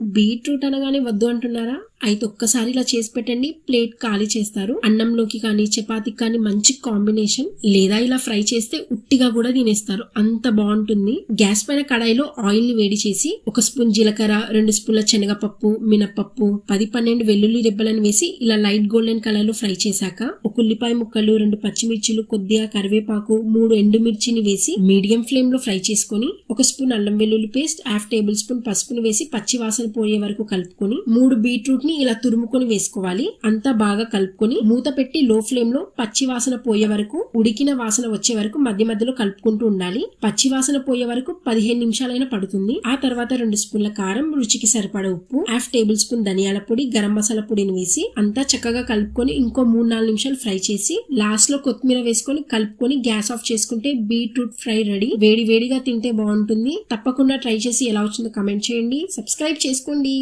Beetroot అనగానే వద్దు అంటున్నారా? అయితే ఒక్కసారి ఇలా చేసి పెట్టండి. ప్లేట్ ఖాళీ చేస్తారు. అన్నంలోకి కానీ చపాతీకి కానీ మంచి కాంబినేషన్. లేదా ఇలా ఫ్రై చేస్తే ఉట్టిగా కూడా తినేస్తారు. అంత బాగుంటుంది. గ్యాస్ పైన కడాయిలో ఆయిల్ని వేడి చేసి ఒక స్పూన్ జీలకర్ర రెండు స్పూన్ల శనగపప్పు మినపప్పు పది పన్నెండు వెల్లుల్లి రెబ్బలను వేసి ఇలా లైట్ గోల్డెన్ కలర్లో ఫ్రై చేశాక ఒక ఉల్లిపాయ ముక్కలు రెండు పచ్చిమిర్చిలు కొద్దిగా కరివేపాకు మూడు ఎండుమిర్చిని వేసి మీడియం ఫ్లేమ్లో ఫ్రై చేసుకొని ఒక స్పూన్ అల్లం వెల్లుల్లి పేస్ట్ హాఫ్ టేబుల్ స్పూన్ పసుపును వేసి పచ్చి వాసన పోయే వరకు కలుపుకొని మూడు బీట్రూట్ ని ఇలా తురుముకొని వేసుకోవాలి. అంతా బాగా కలుపుకొని మూత పెట్టి లో ఫ్లేమ్లో పచ్చి వాసన పోయే వరకు ఉడికిన వాసన వచ్చే వరకు మధ్య మధ్యలో కలుపుకుంటూ ఉండాలి. పచ్చి వాసన పోయే వరకు పదిహేను నిమిషాలైనా పడుతుంది. ఆ తర్వాత రెండు స్పూన్ల కారం రుచికి సరిపడ ఉప్పు హాఫ్ టేబుల్ స్పూన్ ధనియాల పొడి గరం మసాలా పొడిని వేసి అంతా చక్కగా కలుపుకొని ఇంకో మూడు నాలుగు నిమిషాలు ఫ్రై చేసి లాస్ట్లో కొత్తిమీర వేసుకొని కలుపుకొని గ్యాస్ ఆఫ్ చేసుకుంటే బీట్రూట్ ఫ్రై రెడీ. వేడి వేడిగా తింటే బాగుంటుంది. తప్పకుండా ట్రై చేసి ఎలా వచ్చిందో కమెంట్ చేయండి. సబ్స్క్రైబ్ చేసుకోండి.